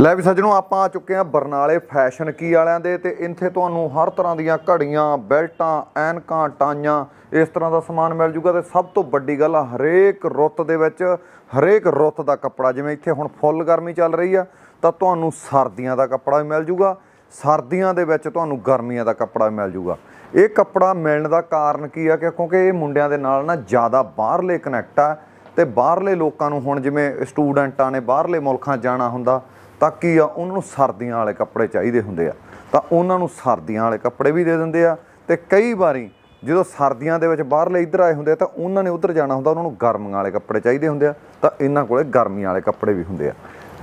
ਲੈ ਵੀ ਸੱਜਣੋ, ਆਪਾਂ ਆ ਚੁੱਕੇ ਆ ਬਰਨਾਲੇ ਫੈਸ਼ਨ ਕੀ ਵਾਲਿਆਂ ਦੇ ਤੇ ਇੱਥੇ ਤੁਹਾਨੂੰ ਹਰ ਤਰ੍ਹਾਂ ਦੀਆਂ ਘੜੀਆਂ, ਬੈਲਟਾਂ, ਐਨਕਾਂ, ਟਾਈਆਂ ਇਸ ਤਰ੍ਹਾਂ ਦਾ ਸਮਾਨ ਮਿਲ ਜੂਗਾ ਤੇ ਸਭ ਤੋਂ ਵੱਡੀ ਗੱਲ ਆ, ਹਰੇਕ ਰੁੱਤ ਦੇ ਵਿੱਚ ਹਰੇਕ ਰੁੱਤ ਦਾ ਕੱਪੜਾ, ਜਿਵੇਂ ਇੱਥੇ ਹੁਣ ਫੁੱਲ ਗਰਮੀ ਚੱਲ ਰਹੀ ਆ, ਤਾਂ ਤੁਹਾਨੂੰ ਸਰਦੀਆਂ ਦਾ ਕੱਪੜਾ ਵੀ ਮਿਲ ਜੂਗਾ, ਸਰਦੀਆਂ ਦੇ ਵਿੱਚ ਤੁਹਾਨੂੰ ਗਰਮੀਆਂ ਦਾ ਕੱਪੜਾ ਵੀ ਮਿਲ ਜੂਗਾ। ਇਹ ਕੱਪੜਾ ਮਿਲਣ ਦਾ ਕਾਰਨ ਕੀ ਆ ਕਿ ਕਿਉਂਕਿ ਇਹ ਮੁੰਡਿਆਂ ਦੇ ਨਾਲ ਨਾ ਜ਼ਿਆਦਾ ਬਾਹਰਲੇ ਕਨੈਕਟ ਆ ਤੇ ਬਾਹਰਲੇ ਲੋਕਾਂ ਨੂੰ ਹੁਣ ਜਿਵੇਂ ਸਟੂਡੈਂਟਾਂ ਨੇ ਬਾਹਰਲੇ ਮੁਲਕਾਂ ਜਾਣਾ ਹੁੰਦਾ ਤਾਂ ਕੀ ਆ, ਉਹਨਾਂ ਨੂੰ ਸਰਦੀਆਂ ਵਾਲੇ ਕੱਪੜੇ ਚਾਹੀਦੇ ਹੁੰਦੇ ਆ। ਤਾਂ ਉਹਨਾਂ ਨੂੰ ਸਰਦੀਆਂ ਵਾਲੇ ਕੱਪੜੇ ਵੀ ਦੇ ਦਿੰਦੇ ਆ ਤੇ ਕਈ ਵਾਰੀ ਜਦੋਂ ਸਰਦੀਆਂ ਦੇ ਵਿੱਚ ਬਾਹਰਲੇ ਇੱਧਰ ਆਏ ਹੁੰਦੇ ਆ ਤਾਂ ਉਹਨਾਂ ਨੇ ਉੱਧਰ ਜਾਣਾ ਹੁੰਦਾ, ਉਹਨਾਂ ਨੂੰ ਗਰਮੀਆਂ ਵਾਲੇ ਕੱਪੜੇ ਚਾਹੀਦੇ ਹੁੰਦੇ ਆ, ਤਾਂ ਇਹਨਾਂ ਕੋਲੇ ਗਰਮੀਆਂ ਵਾਲੇ ਕੱਪੜੇ ਵੀ ਹੁੰਦੇ ਆ।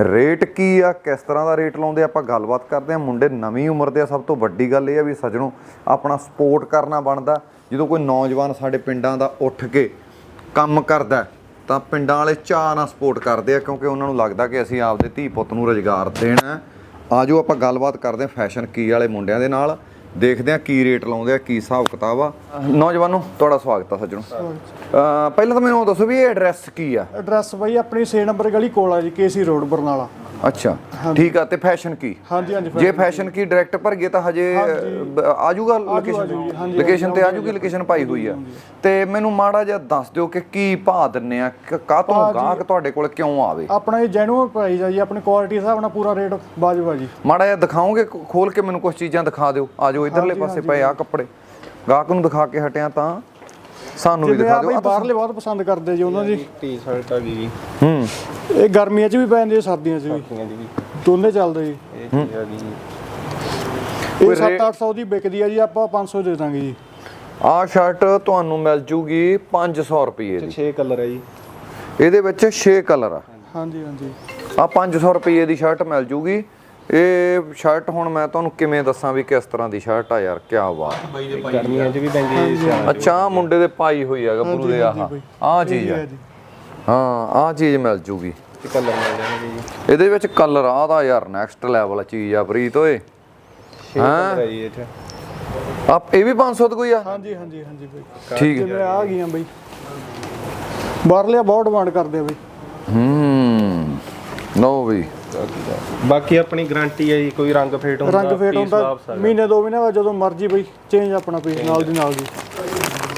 ਰੇਟ ਕੀ ਆ, ਕਿਸ ਤਰ੍ਹਾਂ ਦਾ ਰੇਟ ਲਾਉਂਦੇ ਆਪਾਂ ਗੱਲਬਾਤ ਕਰਦੇ ਆ। ਮੁੰਡੇ ਨਵੀਂ ਉਮਰ ਦੇ ਆ, ਸਭ ਤੋਂ ਵੱਡੀ ਗੱਲ ਇਹ ਆ ਵੀ ਸੱਜਣੋ, ਆਪਣਾ ਸਪੋਰਟ ਕਰਨਾ ਬਣਦਾ। ਜਦੋਂ ਕੋਈ ਨੌਜਵਾਨ ਸਾਡੇ ਪਿੰਡਾਂ ਦਾ ਉੱਠ ਕੇ ਕੰਮ ਕਰਦਾ ਤਾਂ ਪਿੰਡਾਂ ਵਾਲੇ ਚਾਅ ਨਾਲ ਸਪੋਰਟ ਕਰਦੇ ਆ, ਕਿਉਂਕਿ ਉਹਨਾਂ ਨੂੰ ਲੱਗਦਾ ਕਿ ਅਸੀਂ ਆਪਦੇ ਧੀ ਪੁੱਤ ਨੂੰ ਰੋਜ਼ਗਾਰ ਦੇਣਾ ਹੈ। ਆਜੋ ਆਪਾਂ ਗੱਲਬਾਤ ਕਰਦੇ ਆ ਫੈਸ਼ਨ ਕੀ ਵਾਲੇ ਮੁੰਡਿਆਂ ਦੇ ਨਾਲ। ਦੇਖਦੇ ਆ ਕੀ ਰੇਟ ਲਾਉਂਦੇ ਆ, ਕੀ ਹਿਸਾਬ ਕਿਤਾਬ ਆ। ਨੌਜਵਾਨੋ, ਤੁਹਾਡਾ ਸਵਾਗਤ ਆ ਸੱਜਣੋ। ਪਹਿਲਾਂ ਤਾਂ ਮੈਨੂੰ ਦੱਸੋ ਵੀ ਇਹ ਐਡਰੈਸ ਕੀ ਆ? ਐਡਰੈਸ ਬਾਈ ਆਪਣੀ 6 ਨੰਬਰ ਗਲੀ ਕੋਲ ਆ ਜੀ ਕੇਸੀ ਰੋਡ ਬਰਨਾਲਾ। ਅੱਛਾ ਠੀਕ ਆ ਤੇ ਫੈਸ਼ਨ ਕੀ? ਹਾਂਜੀ ਹਾਂਜੀ ਜੇ ਫੈਸ਼ਨ ਕੀ? ਡਾਇਰੈਕਟ ਭਰ ਗਏ ਤਾਂ ਹਜੇ ਆ ਜਾਊਗਾ ਲੋਕੇਸ਼ਨ ਲੋਕੇਸ਼ਨ ਤੇ ਆ ਜਾਊਗੀ ਲੋਕੇਸ਼ਨ ਪਾਈ ਹੋਈ ਆ। ਤੇ ਮੈਨੂੰ ਮਾੜਾ ਜਿਹਾ ਦੱਸ ਦਿਓ ਕਿ ਕੀ ਭਾਅ ਦਿੰਨੇ ਆ? ਕਾਹ ਤੋਂ ਗਾਹਕ ਤੁਹਾਡੇ ਕੋਲ ਕਿਉਂ ਆਵੇ? ਆਪਣਾ ਇਹ ਜੈਨੂਅਲ ਪ੍ਰਾਈਸ ਆ ਜੀ ਆਪਣੀ ਕੁਆਲਿਟੀ ਹਿਸਾਬ ਨਾਲ ਪੂਰਾ ਰੇਟ ਆ ਜੀ। ਮਾੜਾ ਜਿਹਾ ਦਿਖਾਓਗੇ ਖੋਲ ਕੇ ਮੈਨੂੰ ਕੁਝ ਚੀਜ਼ਾਂ ਦਿਖਾ ਦਿਓ। ਆ ਜਾਓ ਇਧਰਲੇ ਪਾਸੇ ਪਏ ਆ ਕੱਪੜੇ। ਗਾਹਕ ਨੂੰ ਦਿਖਾ ਕੇ ਹਟਿਆ ਤਾਂ ਸਾਨੂੰ ਵੀ ਦਿਖਾ ਆ ਦਿਓ ਬਈ ਬਾਹਰਲੇ ਬਹੁਤ ਪਸੰਦ ਕਰਦੇ ਜੀ ਉਹਨਾਂ ਦੀ। ਟੀ-ਸ਼ਰਟ ਆ ਗਈ ਜੀ ਹੂੰ। ਇਹ ਗਰਮੀਆਂ 'ਚ ਵੀ ਹੈ ਸਰਦੀਆਂ 'ਚ ਵੀ। ਦੋਨੇ ਚੱਲਦੇ ਜੀ। ਇਹ ਚੀਜ਼ ਆ ਗਈ ਇਹ 7-800 ਦੀ ਵਿਕਦੀ ਆ ਜੀ ਆਪਾਂ 500 ਦੇ ਦਾਂਗੇ ਜੀ। ਆਹ ਸ਼ਰਟ ਤੁਹਾਨੂੰ ਮਿਲ ਜੂਗੀ 500 ਰੁਪਏ ਦੀ। 6 ਕਲਰ ਹੈ ਜੀ। ਇਹਦੇ ਵਿੱਚ 6 ਕਲਰ ਆ। ਹਾਂਜੀ ਹਾਂਜੀ। ਆ 500 ਰੁਪਏ ਦੀ ਸ਼ਰਟ ਮਿਲ ਜੂਗੀ। ਇਹ ਸ਼ਰਟ ਹੁਣ ਮੈਂ ਤੁਹਾਨੂੰ ਕਿਵੇਂ ਦੱਸਾਂ ਵੀ ਕਿਸ ਤਰ੍ਹਾਂ ਦੀ ਸ਼ਰਟ ਆ ਯਾਰ ਕੀ ਬਾਤ। ਗਰਮੀਆਂ 'ਚ ਵੀ ਪੈਂਦੀ ਹੈ ਅੱਛਾ ਆਹ ਮੁੰਡੇ ਦੇ ਪਾਈ ਹੋਈ ਆ ਗੱਭਰੂ ਦੇ ਆਹ। ਆਹ ਚੀਜ਼ ਆ। ਹਾਂ ਆਹ ਚੀਜ਼ ਮਿਲ ਜੂਗੀ। ਕਲਰ ਮਿਲ ਜਾਣਗੇ ਜੀ। ਇਹਦੇ ਵਿੱਚ ਕਲਰ ਆ ਦਾ ਯਾਰ ਨੈਕਸਟ ਲੈਵਲ ਚੀਜ਼ ਆ ਪ੍ਰੀਤ ਓਏ। 6 ਕਲਰ ਹੈ? ਜੀ ਇਹ ਵੀ 500 ਦਾ ਕੋਈ ਆ? ਹਾਂਜੀ ਹਾਂਜੀ ਹਾਂਜੀ ਬਈ। ਠੀਕ ਹੈ। ਜਿਵੇਂ ਆ ਗਈਆਂ ਬਈ। ਬਾਹਰਲੇ ਬਹੁਤ ਡਿਮਾਂਡ ਕਰਦੇ ਆ ਬਈ। ਹੂੰ। ਲੋ ਵੀ ਬਾਕੀ ਆਪਣੀ ਗਾਰੰਟੀ ਹੈ ਜੀ ਕੋਈ ਰੰਗ ਫੇਟ ਹੁੰਦਾ ਰੰਗ ਫੇਟ ਹੁੰਦਾ। ਮਹੀਨੇ ਦੋ ਮਹੀਨੇ ਬਾਅਦ ਜਦੋਂ ਮਰਜ਼ੀ ਬਈ ਚੇਂਜ ਆਪਣਾ ਪੀਸ ਨਾਲ ਦੀ ਨਾਲ ਜੀ।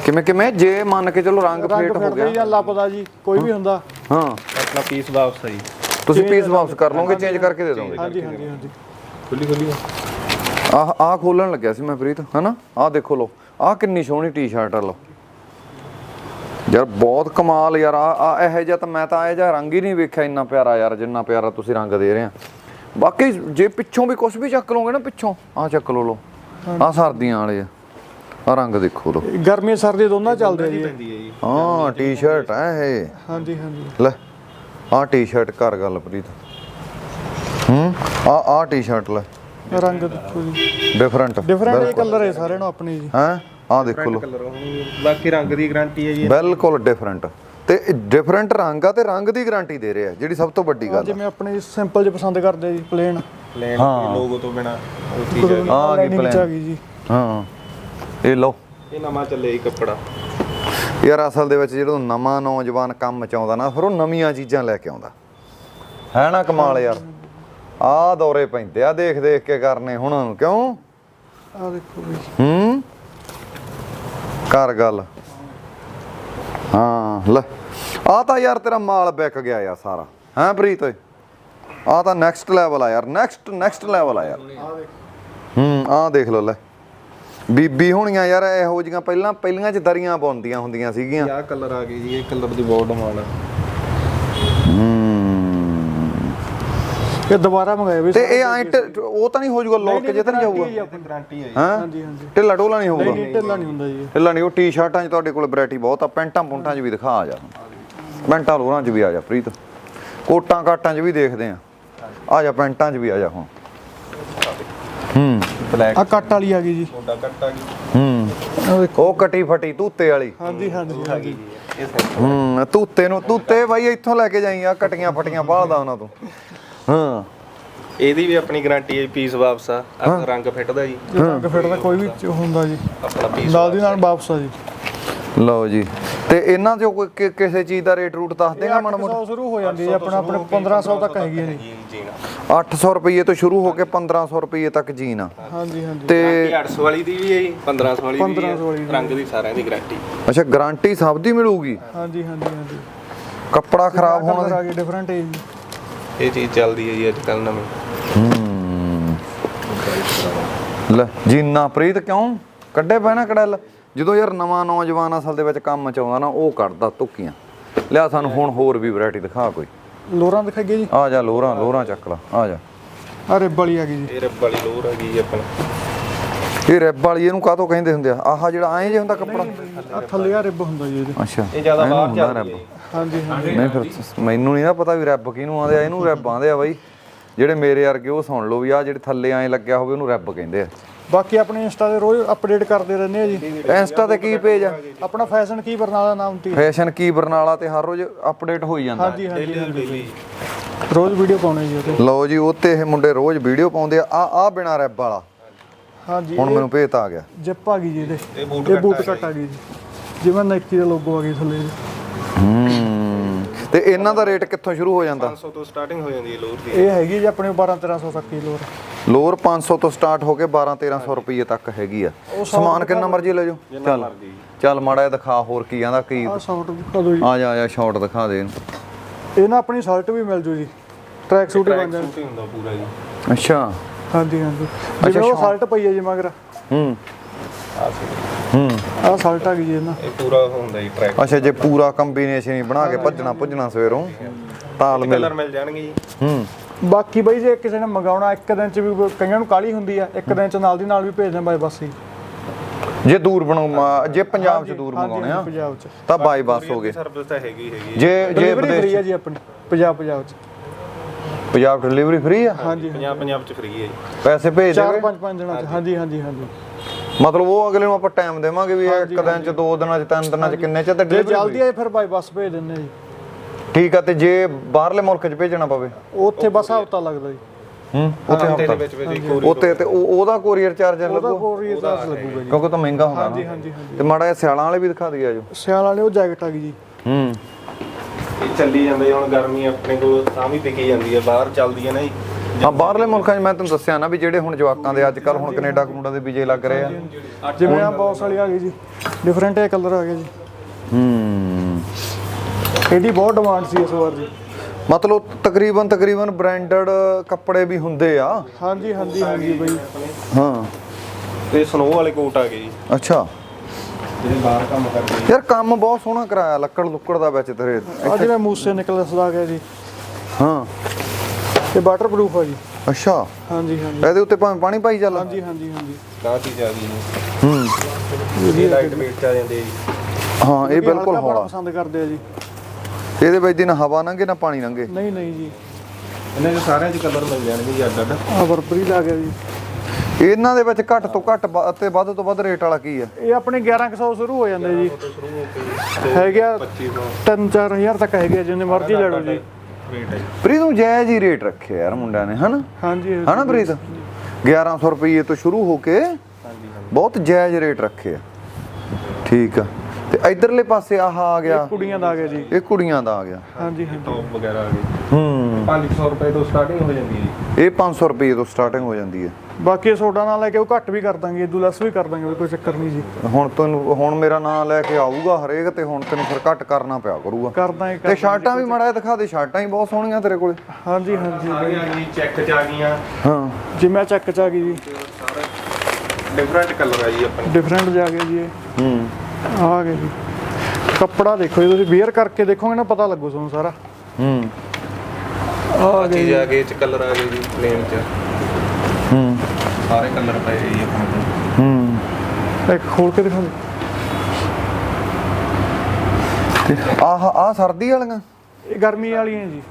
ਕਿਵੇਂ ਕਿਵੇਂ? ਜੇ ਮੰਨ ਕੇ ਚਲੋ ਰੰਗ ਫੇਟ ਹੋ ਗਿਆ। ਜਾਂ ਲੱਪਦਾ ਜੀ ਕੋਈ ਵੀ ਹੁੰਦਾ। ਹਾਂ। ਆਪਣਾ ਪੀਸ ਵਾਪਸ ਜੀ। ਤੁਸੀਂ ਪੀਸ ਵਾਪਸ ਕਰ ਲਓਗੇ ਚੇਂਜ ਕਰਕੇ ਦੇ ਦੋਗੇ। ਹਾਂਜੀ ਹਾਂਜੀ ਹਾਂਜੀ। ਖੁੱਲੀ ਖੁੱਲੀ ਆਹ ਆਹ ਖੋਲਣ ਲੱਗਿਆ ਸੀ ਮੈਂ ਪ੍ਰੀਤ ਹਨਾ? ਆਹ ਦੇਖੋ ਲੋ ਆਹ ਕਿੰਨੀ ਸੋਹਣੀ ਟੀ-ਸ਼ਰਟ ਆ ਲੋ ਯਾਰ ਬਹੁਤ ਕਮਾਲ ਯਾਰ ਆ ਆ ਇਹੋ ਜਿਹਾ ਤਾਂ ਮੈਂ ਤਾਂ ਇਹ ਜਿਹਾ ਰੰਗ ਹੀ ਨਹੀਂ ਵੇਖਿਆ ਇੰਨਾ ਪਿਆਰਾ ਯਾਰ ਜਿੰਨਾ ਪਿਆਰਾ ਤੁਸੀਂ ਰੰਗ ਦੇ ਰਹੇ ਆ। ਬਾਕੀ ਜੇ ਪਿੱਛੋਂ ਵੀ ਕੁਝ ਵੀ ਚੱਕ ਲਓਗੇ ਨਾ ਪਿੱਛੋਂ ਆਹ ਚੱਕ ਲੋ ਲੋ ਆਹ ਸਰਦੀਆਂ ਵਾਲੇ ਆ ਆਹ ਰੰਗ ਦੇਖੋ ਲੋ ਗਰਮੀ ਸਰਦੀ ਦੋਨਾਂ ਚੱਲਦੇ ਆ ਜੀ। ਹੈ ਟੀ-ਸ਼ਰਟ ਹੈ ਇਹ। ਹਾਂਜੀ ਹਾਂਜੀ। ਲੈ ਆਹ ਟੀ-ਸ਼ਰਟ ਕਰ ਗੱਲ ਪ੍ਰੀਤ। ਹੂੰ ਆ ਆਹ ਟੀ-ਸ਼ਰਟ ਲੈ। ਰੰਗ ਦੇਖੋ ਜੀ। ਡਿਫਰੈਂਟ ਡਿਫਰੈਂਟ ਕਲਰ ਹੈ ਸਾਰਿਆਂ ਨੂੰ ਆਪਣੇ ਜੀ। ਹੈ? ਆਹ ਦੇਖੋ ਲੋ ਕਲਰ ਬਾਕੀ ਰੰਗ ਦੀ ਗਾਰੰਟੀ ਹੈ ਜੀ। ਬਿਲਕੁਲ ਡਿਫਰੈਂਟ ਤੇ ਡਿਫਰੈਂਟ ਰੰਗ ਆ ਤੇ ਰੰਗ ਦੀ ਗਾਰੰਟੀ ਦੇ ਰਹੇ ਆ ਜਿਹੜੀ ਸਭ ਤੋਂ ਵੱਡੀ ਗੱਲ ਜਿਵੇਂ ਆਪਣੇ ਸਿੰਪਲ ਜਿਹਾ ਪਸੰਦ ਕਰਦੇ ਆ ਜੀ ਪਲੇਨ ਪਲੇਨ ਲੋਗੋ ਤੋਂ ਬਿਨਾ ਉਹ ਚੀਜ਼ ਆ ਗਈ। ਆ ਜੀ। ਹਾਂ। ਇਹ ਲਓ। ਇਹ ਨਵਾਂ ਚੱਲੇ ਜੀ ਕੱਪੜਾ। ਯਾਰ ਅਸਲ ਦੇ ਵਿੱਚ ਜਦੋਂ ਨਵਾਂ ਨੌਜਵਾਨ ਕੰਮ ਚ ਆਉਂਦਾ ਨਾ ਫਿਰ ਉਹ ਨਵੀਆਂ ਚੀਜ਼ਾਂ ਲੈ ਕੇ ਆਉਂਦਾ। ਹੈ ਨਾ ਕਮਾਲ ਯਾਰ। ਆਹ ਦੌਰੇ ਪੈਂਦੇ ਆ ਦੇਖ ਦੇਖ ਕੇ ਕਰਨੇ ਹੁਣ ਕਿਉਂ? ਆ ਦੇਖੋ ਬਈ। ਹੂੰ? ਕਰ ਗੱਲ। ਹਾਂ ਲੈ। ਆ ਤਾਂ ਯਾਰ ਤੇਰਾ ਮਾਲ ਵਿਕ ਗਿਆ ਯਾਰ ਸਾਰਾ। ਹੈਂ ਪ੍ਰੀਤ? ਓਏ ਆ ਤਾਂ ਨੈਕਸਟ ਲੈਵਲ ਆ ਯਾਰ। ਨੈਕਸਟ ਨੈਕਸਟ ਲੈਵਲ ਆ ਯਾਰ। ਹੂੰ ਆ ਦੇਖ ਲਓ ਲੈ। ਬੀਬੀ ਹੋਣੀਆਂ ਯਾਰ ਇਹੋ ਜੀਆਂ ਪਹਿਲਾਂ ਪਹਿਲੀਆਂ ਚ ਦਰੀਆਂ ਬੁਣਦੀਆਂ ਹੁੰਦੀਆਂ ਸੀਗੀਆਂ। ਆਹ ਕਲਰ ਆ ਗਏ ਜੀ ਇਹ ਕਲਰ ਦੀ ਬਹੁਤ ਡਿਮਾਂਡ ਆ। ਇਹ ਦੁਬਾਰਾ ਮੰਗਾਏ ਬਈ ਤੇ ਇਹ ਐਂ ਉਹ ਤਾਂ ਨਹੀਂ ਹੋ ਜਾਊਗਾ ਲੋਕ ਜੇ ਤਾਂ ਨਹੀਂ ਜਾਊਗਾ। ਗਾਰੰਟੀ ਹੈ ਹਾਂਜੀ ਹਾਂਜੀ। ਢਿੱਲਾ ਢੋਲਾ ਨਹੀਂ ਹੋਊਗਾ। ਨਹੀਂ ਢਿੱਲਾ ਨਹੀਂ ਹੁੰਦਾ ਜੀ। ਢਿੱਲਾ ਨਹੀਂ ਉਹ ਟੀ-ਸ਼ਰਟਾਂ 'ਚ ਤੁਹਾਡੇ ਕੋਲ ਵੈਰਾਈਟੀ ਬਹੁਤ ਆ ਪੈਂਟਾਂ ਪੁੰਟਾਂ 'ਚ ਵੀ ਦਿਖਾ ਆ ਜਾ ਪੈਂਟਾਂ ਲੋਰਾਂ 'ਚ ਵੀ ਆ ਜਾ ਪ੍ਰੀਤ। ਕੋਟਾਂ ਕਾਟਾਂ 'ਚ ਵੀ ਦੇਖਦੇ ਆ। ਆ ਜਾ ਪੈਂਟਾਂ 'ਚ ਵੀ ਆ ਜਾ ਹੁਣ। ਹੂੰ। ਬਲੈਕ ਆ ਕੱਟ ਵਾਲੀ ਆ ਗਈ ਜੀ। ਮੋਟਾ ਕੱਟ ਆ ਗਈ। ਹੂੰ। ਆ ਦੇਖੋ ਉਹ ਕਟੀ ਫਟੀ ਤੂਤੇ ਵਾਲੀ। ਹਾਂਜੀ ਹਾਂਜੀ ਇਹ set ਹੂੰ ਤੂਤੇ ਨੂੰ ਤੂਤੇ ਬਾਈ ਇੱਥੋਂ ਲੈ ਕੇ ਜਾਈ ਆ ਕਟੀਆਂ ਫਟੀਆਂ ਬਾਹਦਾ ਉਹਨਾਂ ਤੋਂ। ਹਾਂ। ਇਹਦੀ ਵੀ ਆਪਣੀ ਗਾਰੰਟੀ ਹੈ ਪੀਸ ਵਾਪਸ ਆ। ਆਪਣਾ ਰੰਗ ਫਿੱਟਦਾ ਜੀ। ਰੰਗ ਫਿੱਟ ਦਾ ਕੋਈ ਵੀ ਚ- ਹੁੰਦਾ ਜੀ। ਆਪਣਾ ਪੀਸ ਨਾਲ ਦੀ ਨਾਲ ਵਾਪਸ ਆ ਜੀ। ਲਓ ਜੀ। ਤੇ ਇਹਨਾਂ ਚੋਂ ਕੋਈ ਕਿ- ਕਿਸੇ ਚੀਜ਼ ਦਾ ਰੇਟ ਰੂਟ ਦੱਸ ਦੇਗਾ ਮਾੜਾ ਮੋਟਾ? 800 ਸ਼ੁਰੂ ਹੋ ਜਾਂਦੀ ਹੈ ਆਪਣਾ ਆਪਣੇ 1500 ਤੱਕ ਹੈਗੀ ਹੈ ਜੀ। ਜੀ ਜੀਣਾ। 800 ਰੁਪਏ ਤੋਂ ਸ਼ੁਰੂ ਹੋ ਕੇ 1500 ਰੁਪਏ ਤੱਕ ਜੀਨ ਆ ਹਾਂਜੀ ਹਾਂਜੀ। ਤੇ 800 ਵਾਲੀ ਦੀ ਵੀ ਹੈ ਜੀ 1500 ਵਾਲੀ ਵੀ 1500 ਵਾਲੀ ਹੈ ਰੰਗ ਦੀ ਸਾਰਿਆਂ ਦੀ ਗਾਰੰਟੀ ਅੱਛਾ ਗਾਰੰਟੀ ਸਭ ਦੀ ਮਿਲੂਗੀ? ਹਾਂਜੀ ਹਾਂਜੀ ਹਾਂਜੀ। ਕੱਪੜਾ ਖਰਾਬ ਹੋਣਾ ਡਿਫਰੈਂਟ ਹੈ ਜੀ। ਇਹ ਚੀਜ਼ ਚੱਲਦੀ ਹੈ ਜੀ ਅੱਜ ਕੱਲ ਨਵੀਂ। ਹੂੰ। ਲੈ ਜੀਨਾ ਪ੍ਰੀਤ ਕਿਉਂ? ਕੱਢੇ ਪੈਣਾ ਕੜੈਲ। ਜਦੋਂ ਯਾਰ ਨਵਾਂ ਨੌਜਵਾਨ ਅਸਲ ਦੇ ਵਿੱਚ ਕੰਮ ਚ ਆਉਂਦਾ ਨਾ ਉਹ ਕੱਢਦਾ ਤੁੱਕੀਆਂ। ਲਿਆ ਸਾਨੂੰ ਹੁਣ ਹੋਰ ਵੀ ਵੈਰਾਈਟੀ ਦਿਖਾ ਕੋਈ। ਲੋਰਾਂ ਦਿਖਾਈਏ ਜੀ। ਆ ਜਾ ਲੋਰਾਂ ਲੋਰਾਂ ਚੱਕ ਲਾ। ਆ ਜਾ। ਆ ਰਿਬ ਵਾਲੀ ਆ ਗਈ ਜੀ। ਇਹ ਰੱਬ ਵਾਲੀ ਲੋਰ ਹੈਗੀ ਜੀ ਆਪਣਾ। ਇਹ ਰੈਬ ਵਾਲੀ ਇਹਨੂੰ ਕਾਹਤੋਂ ਕਹਿੰਦੇ ਹੁੰਦੇ ਆ? ਆਹ ਜਿਹੜਾ ਐਂ ਜੇ ਹੁੰਦਾ ਕੱਪੜਾ। ਆ ਥੱਲੇ ਆ ਰਿਬ ਹੁੰਦਾ ਜੀ ਇਹਦੇ। ਅੱਛਾ। ਇਹ ਜ਼ਿਆਦਾ ਬਾਹਰ ਚੱਲਦੀ ਰੱਬ। ਹੈ। ਹਾਂਜੀ ਹਾਂਜੀ। ਨਹੀਂ ਫਿਰ ਮੈਨੂੰ ਨਹੀਂ ਨਾ ਪਤਾ ਵੀ ਰੈਬ ਕਿਹਨੂੰ ਆਂਦੇ ਆ ਇਹਨੂੰ ਰੈਬ ਆਂਦੇ ਆ ਬਾਈ। ਜਿਹੜੇ ਮੇਰੇ ਵਰਗੇ ਉਹ ਸੁਣ ਲਓ ਵੀ ਆ ਜਿਹੜੇ ਥੱਲੇ ਐਂ ਲੱਗਿਆ ਹੋਵੇ ਉਹਨੂੰ ਰੈਬ ਕਹਿੰਦੇ ਆ। ਬਾਕੀ ਆਪਣੇ ਇੰਸਟਾ ਤੇ ਰੋਜ਼ ਅਪਡੇਟ ਕਰਦੇ ਰਹਿੰਦੇ ਆ ਜੀ। ਇੰਸਟਾ ਤੇ ਕੀ ਪੇਜ ਆ? ਆਪਣਾ ਫੈਸ਼ਨ ਕੀ ਬਰਨਾਲਾ ਨਾਮ ਤੇ। ਫੈਸ਼ਨ ਕੀ ਬਰਨਾਲਾ ਤੇ ਹਰ ਰੋਜ਼ ਅਪਡੇਟ ਹੋਈ ਜਾਂਦਾ। ਹਾਂਜੀ ਹਾਂਜੀ ਰੋਜ਼ ਵੀਡੀਓ ਪਾਉਣੇ ਜੀ ਉਹਤੇ ਲਓ ਜੀ ਉੱਤੇ ਇਹ ਮੁੰਡੇ ਰੋਜ਼ ਵੀਡੀਓ ਪਾਉਂਦੇ ਆ। ਆ ਆ ਬਿਨਾ ਰੈਬ ਵਾਲਾ। ਹਾਂਜੀ ਹੁਣ ਮੈਨੂੰ ਭੇਤ ਆ ਗਿਆ। ਜਿੱਪ ਆ ਗਈ ਜੀ ਇਹਦੇ। ਇਹ ਬੂਟ ਕੱਟ ਆ ਗਈ ਜੀ। ਜਿਵੇਂ ਨਾਈਕੀ ਦਾ ਲੋਗੋ ਆ ਗਈ ਥੱਲੇ। ਹੂੰ ਤੇ ਇਹਨਾਂ ਦਾ ਰੇਟ ਕਿੱਥੋਂ ਸ਼ੁਰੂ ਹੋ ਜਾਂਦਾ? 500 ਤੋਂ ਸਟਾਰਟਿੰਗ ਹੋ ਜਾਂਦੀ ਹੈ ਲੋਰ ਦੀ। ਇਹ ਹੈਗੀ ਜੀ ਆਪਣੇ 12 1300 ਤੱਕ ਹੀ ਲੋਰ। ਲੋਰ 500 ਤੋਂ ਸਟਾਰਟ ਹੋ ਕੇ 12 1300 ਰੁਪਏ ਤੱਕ ਹੈਗੀ ਆ। ਸਮਾਨ ਕਿੰਨਾ ਮਰਜ਼ੀ ਲੈ ਜਾਓ। ਚੱਲ ਚੱਲ ਮਾੜਾ ਜਿਹਾ ਦਿਖਾ ਹੋਰ ਕੀ ਆਂਦਾ ਕੀ ਆ ਸ਼ਾਰਟ ਕਦੋਂ ਜੀ। ਆ ਜਾ ਆ ਜਾ ਸ਼ਾਰਟ ਦਿਖਾ ਦੇ ਇਹਨੂੰ। ਇਹ ਨਾ ਆਪਣੀ ਸ਼ਰਟ ਵੀ ਮਿਲ ਜੂ ਜੀ। ਟਰੈਕ ਸੂਟ ਹੀ ਬਣ ਪੂਰਾ ਜੀ। ਅੱਛਾ। ਹਾਂਜੀ ਹਾਂਜੀ। ਜਿਵੇਂ ਉਹ ਸ਼ਰਟ ਪਈ ਹੈ ਜੀ ਮਗਰ। ਹੂੰ। ਆ ਹੂੰ ਆ ਗਈ ਜੀ ਇਹਨਾਂ। ਇਹ ਪੂਰਾ ਹੁੰਦਾ ਜੀ ਟਰੈਕ ਅੱਛਾ ਜੇ ਪੂਰਾ ਕੰਬੀਨੇਸ਼ਨ ਹੀ ਬਣਾ ਕੇ ਭੱਜਣਾ ਭੁੱਜਣਾ ਸਵੇਰੋਂ ਤਾਲਮੇਲ ਕਲਰ ਮਿਲ ਜਾਣਗੇ ਜੀ। ਹੂੰ। ਬਾਕੀ ਬਈ ਜੇ ਕਿਸੇ ਨੇ ਮੰਗਾਉਣਾ ਇੱਕ ਦਿਨ ਚ ਵੀ ਕਈਆਂ ਨੂੰ ਕਾਲੀ ਹੁੰਦੀ ਆ ਇੱਕ ਦਿਨ ਚ ਨਾਲ ਦੀ ਨਾਲ ਵੀ ਭੇਜ ਦਿੰਦੇ ਬਾਈ ਬੱਸ ਹੀ। ਜੇ ਦੂਰ ਬਣਾਉ ਜੇ ਪੰਜਾਬ ਚ ਦੂਰ ਮੰਗਾਉਣੇ ਆ ਪੰਜਾਬ ਚ। ਤਾਂ ਬਾਈ ਬੱਸ ਹੋ ਗਏ। ਸਰਵਿਸ ਤਾਂ ਹੈਗੀ ਹੈਗੀ ਜੇ ਜੇ ਵਿਦੇਸ਼ ਆ ਜੀ ਆਪਣੀ ਪੰਜਾਬ ਪੰਜਾਬ ਚ। ਪੰਜਾਬ ਡਿਲੀਵਰੀ ਫ੍ਰੀ ਆ? ਹਾਂਜੀ ਪੰਜਾਬ ਪੰਜਾਬ ਚ ਫ੍ਰੀ ਹੈ ਜੀ। ਪੈਸੇ ਭੇਜ ਚਾਰ ਦੇਵੇ ਪੰਜ ਪੰਜ ਦਿਨਾਂ ਚ। ਹਾਂਜੀ ਹਾਂਜੀ ਹਾਂਜੀ। ਮਤਲਬ ਉਹ ਅਗਲੇ ਨੂੰ ਆਪਾਂ ਟਾਈਮ ਦੇਵਾਂਗੇ ਵੀ ਇਹ ਇੱਕ ਦਿਨ ਚ ਦੋ ਦਿਨਾਂ ਚ ਤਿੰਨ ਦਿਨਾਂ ਚ ਕਿੰਨੇ ਚ ਤੇ ਜੇ ਡਿਲੀਵਰੀ ਜਲਦੀ ਆਏ ਫਿਰ ਬਾਈ ਬੱਸ ਭੇਜ ਆ ਜੀ। ਠੀਕ ਆ ਤੇ ਜੇ ਬਾਹਰਲੇ ਮੁਲਕ ਚ ਭੇਜਣਾ ਪਵੇ? ਉੱਥੇ ਬਸ ਹਫਤਾ ਲੱਗਦਾ ਜੀ। ਹੂੰ ਉੱਥੇ ਹਫ਼ਤੇ ਦੇ ਵਿੱਚ ਵਿੱਚ ਇੱਕ ਉੱਤੇ ਤੇ। ਉਹ- ਉਹਦਾ ਕੋਰੀਅਰ ਚਾਰਜਰ ਉਹਦਾ ਲੱਗੂ? ਕੋਰੀਅਰ ਚਾਰਜ ਲੱਗੂਗਾ ਜੀ। ਕਿਉਂਕਿ ਉਹ ਤਾਂ ਮਹਿੰਗਾ ਹੁੰਦਾ ਹਾਂਜੀ ਹਾਂਜੀ ਹਾਂਜੀ। ਤੇ ਮਾੜਾ ਜਿਹਾ ਸਿਆਲਾਂ ਵਾਲੇ ਵੀ ਦਿਖਾ ਦਈਏ ਆਜੋ। ਸਿਆਲ ਵਾਲੇ ਉਹ ਜੈਕਟ ਆ ਗਈ ਜੀ। ਹੂੰ। ਇਹ ਚੱਲੀ ਜਾਂਦਾ ਜੀ ਹੁਣ ਗਰਮੀ ਆਪਣੇ ਕੋਲ ਤਾਂ ਵੀ ਵਿਕੀ ਜਾਂਦੀ ਹੈ ਬਾਹਰ ਚੱਲਦੀ ਹੈ ਨਾ ਜੀ। ਹਾਂ ਬਾਹਰਲੇ ਮੁਲਕਾਂ 'ਚ ਮੈਂ ਤੁਹਾਨੂੰ ਦੱਸਿਆ ਨਾ ਵੀ ਜਿਹੜੇ ਹੁਣ ਜਵਾਕਾਂ ਦੇ ਅੱਜ ਕੱਲ ਹੁਣ ਕੈਨੇਡਾ ਕਨੂਡਾ ਦੇ ਵੀਜ਼ੇ ਲੱਗ ਰਹੇ ਆ। ਜਿਵੇਂ ਆ ਬਾਕਸ ਵਾਲੀ ਆ ਗਈ ਜੀ ਡਿਫਰੈਂਟ ਹੈ ਕਲਰ ਆ ਗਿਆ ਜੀ। ਹੂੰ। ਇਹਦੀ ਬਹੁਤ ਡਿਮਾਂਡ ਸੀ ਇਸ ਵਾਰ ਜੀ। ਮਤਲਬ ਤਕਰੀਬਨ ਤਕਰੀਬਨ ਬ੍ਰਾਂਡਡ ਕੱਪੜੇ ਵੀ ਹੁੰਦੇ ਆ। ਹਾਂਜੀ ਹਾਂਜੀ ਹਾਂਜੀ ਬਈ। ਹਾਂ। ਤੇ ਸਨੋ ਵਾਲੇ ਕੋਟ ਆ ਗਏ ਜੀ। ਅੱਛਾ। ਜਿਹੜੇ ਬਾਹਰ ਕੰਮ ਕਰਦੇ ਜੀ ਯਾਰ ਕੰਮ ਬਹੁਤ ਸੋਹਣਾ ਕਰਾਇਆ ਲੱਕੜ ਲੁੱਕੜ ਦਾ ਵਿੱਚ ਤੇਰੇ। ਆ ਜਿਵੇਂ ਮੂਸੇ ਨਿਕਲਸ ਦਾ ਆ ਗਿਆ ਜੀ। ਹਾਂ। ਇਹ ਵਾਟਰਪ੍ਰੂਫ ਆ ਜੀ। ਅੱਛਾ। ਹਾਂਜੀ ਹਾਂਜੀ। ਇਹਦੇ ਉੱਤੇ ਭਾਵੇਂ ਪਾਣੀ ਪਾਈ ਚੱਲ। ਹਾਂਜੀ ਹਾਂਜੀ ਹਾਂਜੀ। ਕਾਹ ਚੀਜ਼ ਆ ਗਈ ਹੂੰ। ਇਹ ਲਾਈਟ weight ਚ ਆ ਜਾਂਦੇ ਜੀ। ਹਾਂ ਇਹ ਬਿਲਕੁਲ ਹੌਲਾ ਪਸੰਦ ਕਰਦੇ ਆ ਜੀ। ਇਹਦੇ ਵਿੱਚ ਦੀ ਨਾ ਹਵਾ ਲੰਘੇ ਨਾ ਪਾਣੀ ਲੰਘੇ। ਨਹੀਂ ਨਹੀਂ ਜੀ। ਇਹਨਾਂ ਦੇ ਸਾਰਿਆਂ 'ਚ ਕਲਰ ਮਿਲ ਜਾਣਗੇ ਜੀ ਅੱਡ ਅੱਡ ਆ ਵਰਪਰੀ ਆ ਗਿਆ ਜੀ। ਇਹਨਾਂ ਦੇ ਵਿੱਚ ਘੱਟ ਤੋਂ ਘੱਟ ਬ- ਅਤੇ ਵੱਧ ਤੋਂ ਵੱਧ ਰੇਟ ਵਾਲਾ ਕੀ ਆ ਇਹ ਆਪਣੇ 1100 ਸ਼ੁਰੂ ਹੋ ਜਾਂਦੇ ਜੀ। ਸ਼ੁਰੂ ਹੋ ਕੇ ਹੈਗੇ ਆ 2500 3-4000 ਤੱਕ ਹੈਗੇ ਆ, ਜਿੰਨੇ ਮਰਜ਼ੀ ਲੈ ਲਓ ਜੀ। ਹੈ। ਪ੍ਰੀਤ ਨੂੰ ਜਾਇਜ਼ ਹੀ ਰੇਟ ਰੱਖਿਆ ਯਾਰ ਮੁੰਡਿਆਂ ਨੇ ਹਨਾ? ਹਾਂਜੀ ਹਨਾ ਪ੍ਰੀਤ? 1100 ਰੁਪਏ ਤੋਂ ਸ਼ੁਰੂ ਹੋ ਕੇ ਬਹੁਤ ਜਾਇਜ਼ ਰੇਟ ਰੱਖੇ ਆ। ਠੀਕ ਆ। ਤੇ ਇਧਰਲੇ ਪਾਸੇ ਆਹ ਆ ਗਿਆ। ਕੁੜੀਆਂ ਦਾ ਆ ਗਿਆ ਜੀ। ਇਹ ਕੁੜੀਆਂ ਦਾ ਆ ਗਿਆ। ਹਾਂਜੀ ਹਾਂਜੀ। ਟੌਪ ਵਗੈਰਾ ਆ ਗਏ। ਹੂੰ। 500 ਰੁਪਏ ਤੋਂ ਸਟਾਰਟਿੰਗ ਹੋ ਜਾਂਦੀ ਹੈ ਜੀ। ਇਹ 500 ਰੁਪਏ ਤੋਂ ਸਟਾਰਟਿੰਗ ਹੋ ਜਾਂਦੀ ਹੈ। ਬਾਕੀ ਸੋਡਾ ਨਾਲ ਲੈ ਕੇ ਉਹ ਘੱਟ ਵੀ ਕਰ ਦਾਂਗੇ ਇਦੋਂ ਲੈਸ ਵੀ ਕਰ ਦਾਂਗੇ ਕੋਈ ਚੱਕਰ ਨਹੀਂ ਜੀ। ਹੁਣ ਤੈਨੂੰ ਹੁਣ ਮੇਰਾ ਨਾਮ ਲੈ ਕੇ ਆਊਗਾ ਹਰੇਕ ਤੇ ਹੁਣ ਤੈਨੂੰ ਫਿਰ ਘੱਟ ਕਰਨਾ ਪਿਆ ਕਰੂਗਾ। ਕਰ ਦਾਂਗੇ ਤੇ ਸ਼ਰਟਾਂ ਵੀ ਮਾੜਾ ਦਿਖਾ ਦੇ ਸ਼ਰਟਾਂ ਹੀ ਬਹੁਤ ਸੋਹਣੀਆਂ ਤੇਰੇ ਕੋਲੇ। ਹਾਂਜੀ ਹਾਂਜੀ ਆ ਗਈ ਚੈੱਕ ਚ ਆ ਗਈਆਂ। ਹਾਂ। ਜਿਵੇਂ ਚੱਕ ਚ ਆ ਗਈ ਜੀ। ਡਿਫਰੈਂਟ ਕਲਰ ਆ ਜੀ ਆਪਣੇ। ਡਿਫਰੈਂਟ ਜਾ ਗਿਆ ਜੀ ਇਹ। ਹੂੰ। ਆ ਗਿਆ ਜੀ। ਕੱਪੜਾ ਦੇਖੋ ਜੀ ਤੁਸੀਂ ਵੇਅਰ ਕਰਕੇ ਦੇਖੋਗੇ ਨਾ ਪਤਾ ਲੱਗੂ ਤੁਹਾਨੂੰ ਸਾਰਾ। ਹੂੰ। ਆ ਗਿਆ ਚੀਜ਼ ਆ ਗਈ ਚ ਕਲਰ ਆ ਗਏ ਜੀ ਪਲੇਨ ਚ। ਹੂੰ। ਸਾਰੇ ਕਲਰ ਪਏ ਜੀ ਆਪਣੇ ਕੋਲ। ਹੂੰ। ਇੱਕ ਖੋਲ ਕੇ ਦਿਖਾ ਦਿਓ। ਤੇ ਆਹ ਆਹ ਸਰਦੀ ਵਾਲੀਆਂ? ਇਹ ਗਰਮੀ ਵਾਲੀਆਂ ਜੀ।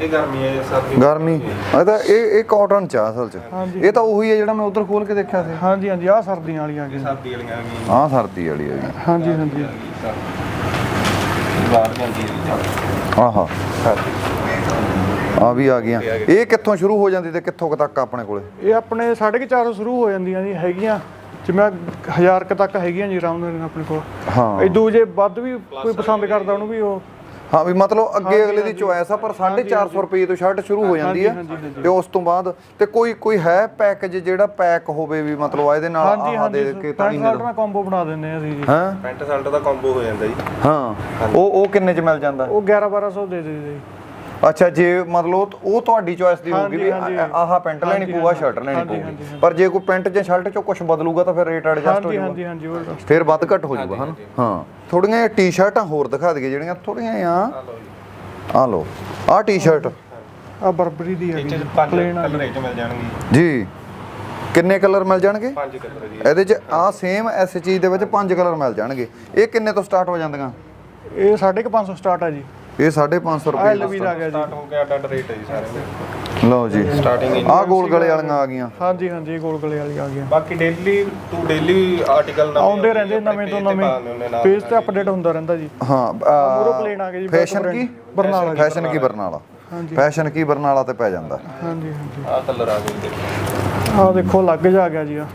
ਇਹ ਗਰਮੀ ਹੈ ਸਰਦੀ ਗਰਮੀ। ਇਹ ਤਾਂ ਇਹ ਇਹ ਕਾਟਨ ਚ ਆ ਅਸਲ ਚ। ਇਹ ਤਾਂ ਉਹੀ ਹੈ ਜਿਹੜਾ ਮੈਂ ਉਧਰ ਖੋਲ ਕੇ ਦੇਖਿਆ ਸੀ। ਹਾਂਜੀ ਹਾਂਜੀ ਆਹ ਸਰਦੀਆਂ ਵਾਲੀਆਂ ਆ ਸਰਦੀ ਵਾਲੀਆਂ ਆ ਗਈਆਂ ਆਹ ਸਰਦੀ ਵਾਲੀ ਹੈ ਜੀ ਹਾਂਜੀ। ਹਾਂਜੀ ਬਾਹਰ ਜਾਂਦੀ ਹੈ ਆਹਾ। ਆ ਵੀ ਆ ਗਈਆਂ। ਇਹ ਕਿੱਥੋਂ ਸ਼ੁਰੂ ਹੋ ਜਾਂਦੀ ਤੇ ਕਿੱਥੋਂ ਕੁ ਤੱਕ ਆ ਆਪਣੇ ਕੋਲੇ? ਇਹ ਆਪਣੇ 450 ਸ਼ੁਰੂ ਹੋ ਜਾਂਦੀਆਂ ਜੀ ਹੈਗੀਆਂ। ਜਿਵੇਂ 1000 ਕ ਤੱਕ ਹੈਗੀਆਂ ਜੀ ਆਰਾਮ ਨਾਲ ਆਪਣੇ ਕੋਲ। ਹਾਂ। ਇਦੋਂ ਜੇ ਵੱਧ ਵੀ ਕੋਈ ਪਸੰਦ ਕਰਦਾ ਉਹਨੂੰ ਵੀ ਉਹ। ਹਾਂ ਵੀ ਮਤਲਬ ਅੱਗੇ ਅਗਲੇ ਦੀ ਚੁਆਇਸ ਆ ਪਰ 450 ਰੁਪਏ ਤੋਂ ਸ਼ਰਟ ਸ਼ੁਰੂ ਹੋ ਜਾਂਦੀ ਹੈ ਤੇ ਉਸ ਤੋਂ ਬਾਅਦ ਤੇ ਕੋਈ ਕੋਈ ਹੈ ਪੈਕੇਜ ਜਿਹੜਾ ਪੈਕ ਹੋਵੇ ਵੀ ਮਤਲਬ ਆ ਇਹਦੇ ਨਾਲ ਆਹ ਦੇ ਕੇ ਤਾਂ ਸ਼ਰਟ ਨਾਲ ਕੰਬੋ ਬਣਾ ਦਿੰਦੇ ਆ ਅਸੀਂ ਜੀ। ਹਾਂ? ਪੈਂਟ ਸ਼ਰਟ ਦਾ ਕੰਬੋ ਹੋ ਜਾਂਦਾ ਜੀ। ਹਾਂ ਉਹ ਉਹ ਕਿੰਨੇ ਚ ਮਿਲ ਜਾਂਦਾ? ਉਹ 11 1200 ਦੇ ਦੇ ਜੀ। ਅੱਛਾ ਜੇ ਮਤਲਬ ਉਹ ਤੁਹਾਡੀ ਚੋਇਸ ਦੀ ਹੋਊਗੀ ਵੀ ਹਾਂਜੀ, ਆ- ਆਹ ਪੈਂਟ ਲੈਣੀ ਪਊਗਾ ਸ਼ਰਟ ਲੈਣੀ ਹਾਂਜੀ, ਪਊਗੀ। ਹਾਂਜੀ, ਪਰ ਜੇ ਕੋਈ ਪੈਂਟ ਜਾਂ ਸ਼ਰਟ ਚੋਂ ਕੁਝ ਬਦਲੂਗਾ ਤਾਂ ਫਿਰ ਰੇਟ ਐਡਜਸਟ ਹੋ ਹਾਂਜੀ ਜਾਊਗਾ। ਹਾਂਜੀ ਹਾਂਜੀ ਉਹ ਫਿਰ ਵੱਧ ਘੱਟ ਹੋ ਜਾਊਗਾ ਹਨਾ? ਹਾਂ। ਥੋੜੀਆਂ ਟੀ-ਸ਼ਰਟਾਂ ਹੋਰ ਦਿਖਾ ਦਈਏ ਜਿਹੜੀਆਂ ਥੋੜੀਆਂ ਆ ਆ ਲਓ ਆਹ ਟੀ-ਸ਼ਰਟ ਆ ਬਰਬਰੀ ਦੀ ਚ ਜੀ, ਆ ਕਲਰ ਇਹ ਚ ਮਿਲ ਜਾਣਗੇ। ਜੀ। ਕਿੰਨੇ ਕਲਰ ਮਿਲ ਜਾਣਗੇ? ਪੰਜ ਕਲਰ ਜੀ। ਇਹਦੇ ਚ ਆ ਸੇਮ ਐਸ ਚੀਜ਼ ਦੇ ਵਿੱਚ ਪੰਜ ਕਲਰ ਮਿਲ ਜਾਣਗੇ। ਇਹ ਕਿੰਨੇ ਤੋਂ ਸਟਾਰਟ ਹੋ ਜਾਂਦੀਆਂ? ਇਹ 550 ਸਟਾਰਟ ਆ ਜੀ। ਇਹ 550 ਆ ਰੁਪਏ ਐਲਵੀ ਦਾ ਆ ਗਿਆ ਜੀ। ਸਟਾਰਟ ਹੋ ਗਿਆ ਅੱਡ ਅੱਡ ਰੇਟ ਹੈ ਜੀ ਸਾਰੇ ਦੇ। ਲਓ ਜੀ। ਸਟਾਰਟਿੰਗ ਆਹ ਗੋਲ ਗਲੇ ਵਾਲੀਆਂ ਆ ਗਈਆਂ। ਹਾਂਜੀ ਹਾਂਜੀ ਗੋਲ ਗਲੇ ਵਾਲੀ ਆ ਗਈਆਂ। ਬਾਕੀ ਡੇਲੀ ਟੂ ਡੇਲੀ ਆਰਟੀਕਲ ਨਵੇਂ ਆਉਂਦੇ ਰਹਿੰਦੇ ਨਵੇਂ ਤੋਂ ਨਵੇਂ। ਪੇਜ ਤੇ ਅਪਡੇਟ ਹੁੰਦਾ ਰਹਿੰਦਾ ਜੀ। ਹਾਂ ਮੂਰੋ plane ਆ ਗਏ ਜੀ, ਫੈਸ਼ਨ ਕੀ? ਬਰਨਾਲਾ। ਫੈਸ਼ਨ ਕੀ ਬਰਨਾਲਾ। ਹਾਂਜੀ। ਫੈਸ਼ਨ ਕੀ ਬਰਨਾਲਾ ਤੇ ਪੈ ਜਾਂਦਾ। ਹਾਂਜੀ ਹਾਂਜੀ। ਆ ਕਲਰ ਆ ਗਏ ਜੀ। ਆ ਦੇਖੋ ਲੱਗ ਜਾ ਗਿਆ ਜੀ ਆ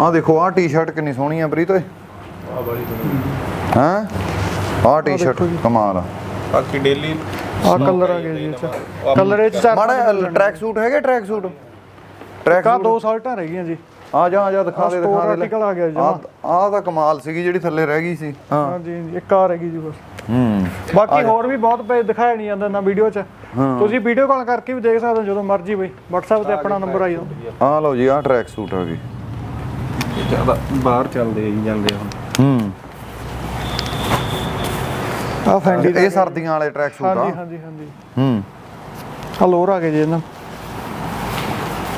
ਆਹ ਦੇਖੋ ਆਹ ਟੀ-ਸ਼ਰਟ ਕਿੰਨੀ ਸੋਹਣੀ ਆ ਪ੍ਰੀਤ ਓਏ। ਆ ਬੜੀ ਹੈਂ? ਆਹ ਟੀ-ਸ਼ਰਟ ਕਮਾਲ ਆ। ਬਾਕੀ ਡੇਲੀ ਆ ਕਲਰ ਆ ਗਿਆ ਜੀ ਕਲਰ ਇਹ ਚ ਚਾਰ ਮਾੜਾ ਟਰੈਕ ਸੂਟ ਹੈਗੇ ਟਰੈਕ ਸੂਟ ਟਰੈਕ ਕਾ ਦੋ ਸਾਲਟਾਂ ਰਹਿ ਗਈਆਂ ਜੀ। ਆ ਜਾ ਆ ਜਾ ਦਿਖਾ ਦੇ ਦਿਖਾ ਦੇ। ਆ ਗਿਆ ਜੀ ਆਹ ਆਹ ਤਾਂ ਕਮਾਲ ਸੀਗੀ ਜਿਹੜੀ ਥੱਲੇ ਰਹਿ ਗਈ ਸੀ। ਹਾਂ। ਹਾਂਜੀ, ਇੱਕ ਆ ਰਹਿ ਗਈ ਜੀ ਬਸ। ਹੂੰ। ਬਾਕੀ ਹੋਰ ਵੀ ਬਹੁਤ ਪੇਜ ਦਿਖਾਇਆ ਨਹੀਂ ਜਾਂਦਾ ਨਾ ਵੀਡੀਓ 'ਚ। ਤੁਸੀਂ ਵੀਡੀਓ ਕਾਲ ਕਰਕੇ ਵੀ ਦੇਖ ਸਕਦੇ ਹੋ ਜਦੋਂ ਮਰਜ਼ੀ ਬਈ। WhatsApp ਤੇ ਆਪਣਾ ਨੰਬਰ ਆਈ ਜਾਂਦਾ ਆਹ ਲਓ ਜੀ ਆਹ ਟਰੈਕ ਸੂਟ ਆ ਗਈ। ਜ਼ਿਆਦਾ ਬਾਹਰ ਚੱਲਦੇ ਜਾਂਦੇ ਹੁਣ। ਹੂੰ। ਆ ਫੈਂਡੀ ਇਹ ਸਰਦੀਆਂ ਵਾਲੇ ਟਰੈਕ ਸੂਟ ਹਾਂਜੀ ਆ। ਹਾਂਜੀ ਹਾਂਜੀ ਹੂੰ। ਆ ਲੋਰ ਆ ਗਏ ਜੀ ਇਹਨਾਂ।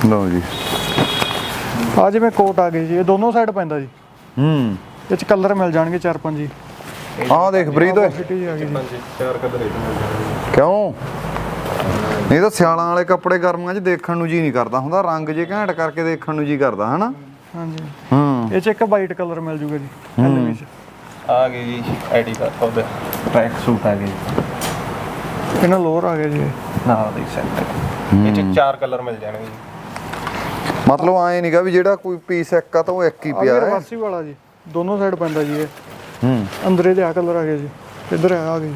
ਲਓ ਜੀ। ਆ ਜਿਵੇਂ ਕੋਟ ਆ ਗਏ ਜੀ ਇਹ ਦੋਨੋਂ ਸਾਈਡ ਪੈਂਦਾ ਜੀ। ਹੂੰ। ਇਹ ਚ ਕਲਰ ਮਿਲ ਜਾਣਗੇ ਚਾਰ ਪੰਜ ਜੀ। ਆਹ ਦੇਖ ਪ੍ਰੀਤ ਓਏ। ਆ ਚਾਰ ਕਲਰ ਇਹ ਕਿਉਂ? ਨਹੀਂ ਤਾਂ ਸਿਆਲਾਂ ਵਾਲੇ ਕੱਪੜੇ ਗਰਮੀਆਂ 'ਚ ਦੇਖਣ ਨੂੰ ਜੀ ਨਹੀਂ ਕਰਦਾ ਹੁੰਦਾ ਰੰਗ ਜੇ ਘੈਂਟ ਕਰਕੇ ਦੇਖਣ ਨੂੰ ਜੀ ਕਰਦਾ ਹਨਾ? ਹਾਂਜੀ। ਹੂੰ। ਇਹ ਚ ਇੱਕ ਵਾਈਟ ਕਲਰ ਮਿਲ ਜੂਗਾ ਜੀ ਐਲਵੀ ਚ। ਆ ਗਏ ਜੀ ਆਈਡੀ ਦਾ ਉਹਦੇ। ਟਰੈਕ ਸੂਟ ਆ ਗਏ ਜੀ। ਇਹਨਾਂ ਲੋਰ ਆ ਗਿਆ ਜੀ। ਨਾਲ ਦੇ ਸੈੱਟ ਇਹ ਚ ਚਾਰ ਕਲਰ ਮਿਲ ਜਾਣਗੇ ਜੀ। ਮਤਲਬ ਐ ਨਹੀਂਗਾ ਵੀ ਜਿਹੜਾ ਕੋਈ ਪੀਸ ਇੱਕ ਆ ਤਾਂ ਉਹ ਇੱਕ ਹੀ ਪਿਆ ਹੈ। ਰਿਵਰਸੀ ਵਾਲਾ ਜੀ। ਦੋਨੋਂ ਸਾਈਡ ਪੈਂਦਾ ਜੀ ਇਹ। ਹੂੰ। ਅੰਦਰੇ ਦੇ ਆ ਕਲਰ ਆ ਗਿਆ ਜੀ। ਇੱਧਰ ਆ ਗਈ ਜੀ।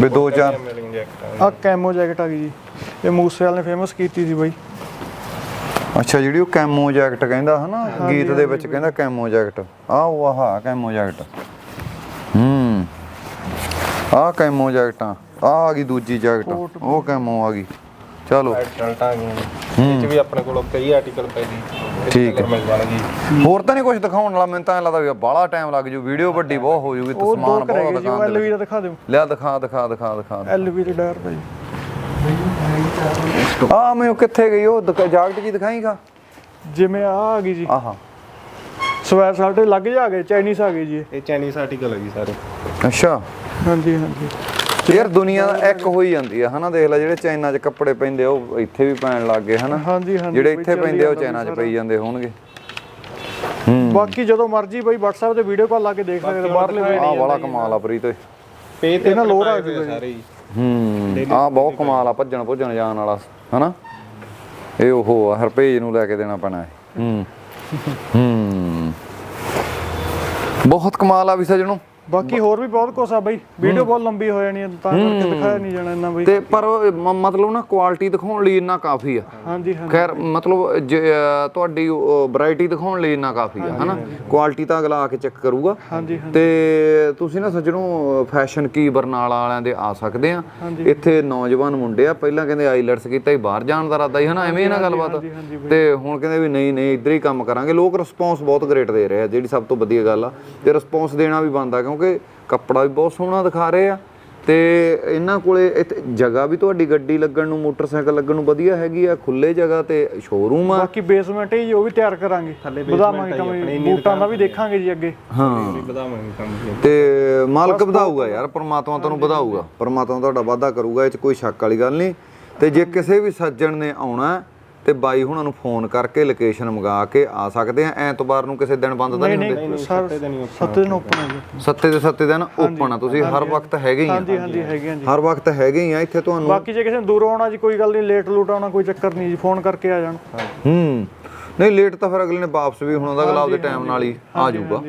ਵੀ ਦੋ ਚਾਰ ਆ ਕੈਮੋ ਜੈਕਟ ਆ ਗਈ ਜੀ। ਇਹ ਮੂਸੇਵਾਲ ਨੇ ਫੇਮਸ ਕੀਤੀ ਸੀ ਬਾਈ। ਅੱਛਾ ਜਿਹੜੀ ਉਹ ਕੈਮੋ ਜੈਕਟ ਕਹਿੰਦਾ ਹਨਾ ਗੀਤ ਦੇ ਵਿੱਚ ਕਹਿੰਦਾ ਕੈਮੋ ਜੈਕਟ। ਆ ਉਹ ਆਹ ਕੈਮੋ ਜੈਕਟ। ਹੂੰ ਆ ਕੈਮੋ ਜੈਕਟਾਂ ਆ ਆ ਗਈ ਦੂਜੀ ਜੈਕਟ ਉਹ ਕੈਮੋ ਆ ਗਈ। ਚਲੋ। ਸ਼ਰਟਾਂ ਆ ਗਈਆਂ ਜੀ ਇਹ ਚ ਵੀ ਆਪਣੇ ਕੋਲ ਕਈ ਆਰਟੀਕਲ ਪਏ ਜੀ ਇਹ 'ਚ ਠੀਕ colour ਮਿਲ ਜਾਣਗੇ। ਹੋਰ ਤਾਂ ਨਹੀਂ ਕੁਝ ਦਿਖਾਉਣ ਵਾਲਾ ਮੈਨੂੰ ਤਾਂ ਐਂ ਲੱਗਦਾ ਵੀ ਬਾਹਲਾ ਟਾਈਮ ਲੱਗ ਜੂ ਵੀਡੀਓ ਵੱਡੀ ਬਹੁਤ ਹੋ ਜੂਗੀ ਤੇ ਉਹ ਦੋ ਸਮਾਨ ਕਰ ਬਹੁਤ ਜੀ ਉਹ ਦੁਕਾਨ ਦੇ ਐਲਵੀ ਦਾ ਦਿਖਾ ਦਿਓ। ਲਿਆ ਦਿਖਾ ਦਿਖਾ ਦਿਖਾ ਦਿਖਾ ਐਲਵੀ ਦੇ ਡਾਇਰ ਭਾਈ। ਆ ਮੈਨੂੰ ਕਿੱਥੇ ਗਈ ਉਹ ਦੁਕ- ਜਾਕਟ ਜੀ ਦਿਖਾਈਗਾ ਜਿਵੇਂ ਆ ਆ ਗਈ ਜੀ। ਆਹਾ। ਸਵੈਰ ਸਾਡੇ ਲੱਗ ਜਾ ਗਏ ਚਾਈਨੀਜ਼ ਆ ਗਏ ਜੀ ਇਹ। ਇਹ ਚਾਈਨੀਜ਼ ਆਰਟੀਕਲ ਹੈ ਜੀ ਸਾਰੇ। ਅੱਛਾ। ਹਾਂਜੀ ਹਾਂਜੀ। ਯਾਰ ਦੁਨੀਆ ਇੱਕ ਹੋਈ ਜਾਂਦੀ ਆ ਹਨਾ? ਦੇਖ ਲੈ ਜਿਹੜੇ ਚਾਈਨਾ 'ਚ ਕੱਪੜੇ ਪੈਂਦੇ ਆ ਉਹ ਇੱਥੇ ਵੀ ਪੈਣ ਲੱਗ ਗਏ ਹਨਾ? ਹਾਂਜੀ ਹਾਂਜੀ। ਜਿਹੜੇ ਇੱਥੇ ਪੈਂਦੇ ਆ ਉਹ ਚਾਈਨਾ 'ਚ। ਪਈ ਜਾਂਦੇ ਹੋਣਗੇ। ਬਾਕੀ ਜਦੋਂ ਮਰਜ਼ੀ ਬਈ WhatsApp ਤੇ ਵੀਡੀਓ ਕਾਲ ਲਾ ਕੇ ਦੇਖ ਸਕਦੇ ਬਾਹਰਲੇ ਵੇ ਆਹ ਵਾਲਾ ਕਮਾਲ ਆ ਪ੍ਰੀਤ। ਓਏ ਪੇ ਤੇ ਇਹਨਾਂ ਲੋਅਰ ਆ ਜੂਗਾ ਜੀ। ਸਾਰੇ ਹੂੰ। ਆ ਬਹੁਤ ਕਮਾਲ ਆ ਭੱਜਣ ਭੁੱਜਣ ਜਾਣ ਵਾਲਾ ਹਨਾ? ਇਹ ਉਹ ਆ ਹਰਪੇਜ ਨੂੰ ਲੈ ਕੇ ਦੇਣਾ ਪੈਣਾ ਹੈ ਹੂੰ। ਹੂੰ। ਬਹੁਤ ਕਮਾਲ ਆ ਵੀ ਸਜਣੋ। ਬਾਕੀ ਹੋਰ ਵੀ ਬਹੁਤ ਕੁਛ ਆ ਬਈ। ਵੀਡੀਓ ਬਹੁਤ ਲੰਬੀ ਹੋ ਜਾਣੀ ਤਾਂ ਕਰਕੇ ਦਿਖਾਇਆ ਨਹੀਂ ਜਾਣਾ ਇੰਨਾ ਬਈ। ਤੇ ਪਰ ਮਤਲਬ ਨਾ ਕੁਆਲਿਟੀ ਦਿਖਾਉਣ ਲਈ ਇੰਨਾ ਕਾਫੀ ਆ। ਹਾਂਜੀ ਹਾਂਜੀ। ਖੈਰ ਮਤਲਬ ਤੁਹਾਡੀ ਵੈਰਾਈਟੀ ਦਿਖਾਉਣ ਲਈ ਇੰਨਾ ਕਾਫੀ ਆ ਹਨਾ? ਕੁਆਲਿਟੀ ਤਾਂ ਅਗਲਾ ਆ ਕੇ ਚੈੱਕ ਕਰੂਗਾ। ਹਾਂਜੀ ਤੇ ਤੁਸੀਂ ਨਾ ਸੱਜਣੋ ਫੈਸ਼ਨ ਕੀ ਬਰਨਾਲਾ ਵਾਲਿਆਂ ਦੇ ਆ ਸਕਦੇ ਆ। ਇੱਥੇ ਨੌਜਵਾਨ ਮੁੰਡੇ ਆ ਪਹਿਲਾਂ ਕਹਿੰਦੇ ਆਈਲੈਟਸ ਕੀਤਾ ਹੀ ਬਾਹਰ ਜਾਣ ਦਾ ਇਰਾਦਾ ਹੀ ਹਨਾ? ਐਵੇਂ ਨਾ ਗੱਲਬਾਤ। ਤੇ ਹੁਣ ਕਹਿੰਦੇ ਵੀ ਨਹੀਂ ਨਹੀਂ ਇੱਧਰ ਹੀ ਕੰਮ ਕਰਾਂਗੇ। ਲੋਕ ਰਿਸਪੌਂਸ ਬਹੁਤ ਗ੍ਰੇਟ ਦੇ ਰਹੇ ਆ ਜਿਹੜੀ ਸਭ ਤੋਂ ਵਧੀਆ ਗੱਲ ਆ। ਤੇ ਰਿਸਪੌਂਸ ਦੇਣਾ ਵੀ ਬਣਦਾ ਕਿਉਂਕਿ ਕੱਪੜਾ ਵੀ ਬਹੁਤ ਸੋਹਣਾ ਦਿਖਾ ਰਹੇ ਆ। ਤੇ ਇਹਨਾਂ ਕੋਲੇ ਇੱਥੇ ਜਗ੍ਹਾ ਵੀ ਤੁਹਾਡੀ ਗੱਡੀ ਲੱਗਣ ਨੂੰ ਮੋਟਰਸਾਈਕਲ ਲੱਗਣ ਨੂੰ ਵਧੀਆ ਹੈਗੀ ਆ ਖੁੱਲੇ ਜਗ੍ਹਾ ਤੇ ਸ਼ੋਰੂਮ ਆ। ਬਾਕੀ ਬੇਸਮੈਂਟ ਹੀ ਉਹ ਵੀ ਤਿਆਰ ਕਰਾਂਗੇ। ਵਧਾਵਾਂਗੇ ਕੰਮ ਬੂਟਾਂ ਦਾ ਵੀ ਦੇਖਾਂਗੇ ਜੀ ਅੱਗੇ। ਹਾਂ। ਵਧਾਵਾਂਗੇ ਕੰਮ ਤੇ ਮਾਲਕ ਵਧਾਊਗਾ ਯਾਰ ਪਰਮਾਤਮਾ ਤੁਹਾਨੂੰ ਵਧਾਊਗਾ। ਪਰਮਾਤਮਾ ਤੁਹਾਡਾ ਵਾਅਦਾ ਕਰੂਗਾ ਇਹ ਚ ਕੋਈ ਸ਼ੱਕ ਵਾਲੀ ਗੱਲ ਨਹੀਂ। ਤੇ ਜੇ ਕਿਸੇ ਵੀ ਸੱਜਣ ਨੇ ਆਉਣਾ ਤੇ ਬਾਈ ਹੁਣਾਂ ਨੂੰ ਫੋਨ ਕਰਕੇ ਲੋਕੇਸ਼ਨ ਮੰਗਾ ਕੇ ਆ ਸਕਦੇ ਆ। ਐਤਵਾਰ ਨੂੰ ਕਿਸੇ ਦਿਨ ਬੰਦ ਤਾਂ ਨਹੀਂ ਹੁੰਦੇ? ਸਰ ਸੱਤੇ ਦਿਨ ਓਪਨ ਹੈ ਜੀ ਸੱਤੇ ਦੇ ਸੱਤੇ ਦਿਨ ਓਪਨ ਆ। ਤੁਸੀਂ ਹਰ ਵਕਤ ਹੈਗੇ ਹੀ ਆ। ਹਾਂਜੀ ਹਾਂਜੀ ਹੈਗੇ ਜੀ। ਹਰ ਵਕਤ ਹੈਗੇ ਹੀ ਆ। ਇੱਥੇ ਤੁਹਾਨੂੰ ਬਾਕੀ ਜੇ ਕਿਸੇ ਨੇ ਦੂਰੋਂ ਆਉਣਾ ਜੀ ਕੋਈ ਗੱਲ ਨਹੀਂ ਲੇਟ ਲੂਟ ਆਉਣਾ ਕੋਈ ਚੱਕਰ ਨਹੀਂ ਜੀ ਫੋਨ ਕਰਕੇ ਆ ਜਾਣ। ਹੂੰ। ਨਹੀਂ ਲੇਟ ਤਾਂ ਫਿਰ ਅਗਲੇ ਨੇ ਵਾਪਸ ਵੀ ਹੋਣਾ ਦਾ ਅਗਲਾ ਉਹਦੇ ਟਾਈਮ ਨਾਲ ਹੀ ਆ ਜਾਊਗਾ।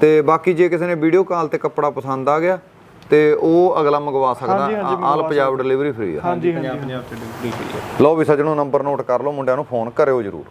ਤੇ ਬਾਕੀ ਜੇ ਕਿਸੇ ਨੇ ਵੀਡੀਓ ਕਾਲ ਤੇ ਕੱਪੜਾ ਪਸੰਦ ਆ ਗਿਆ ਤੇ ਉਹ ਅਗਲਾ ਮੰਗਵਾ ਸਕਦਾ ਆਲ ਪੰਜਾਬ ਡਿਲੀਵਰੀ ਫ੍ਰੀ ਆ। ਹਾਂਜੀ ਹਾਂਜੀ ਪੰਜਾਬ ਚ ਡਿਲੀਵਰੀ ਲਓ ਵੀ ਸੱਜਣੋ ਨੰਬਰ ਨੋਟ ਕਰ ਲਓ ਮੁੰਡਿਆਂ ਨੂੰ ਫੋਨ ਕਰਿਓ ਜਰੂਰ।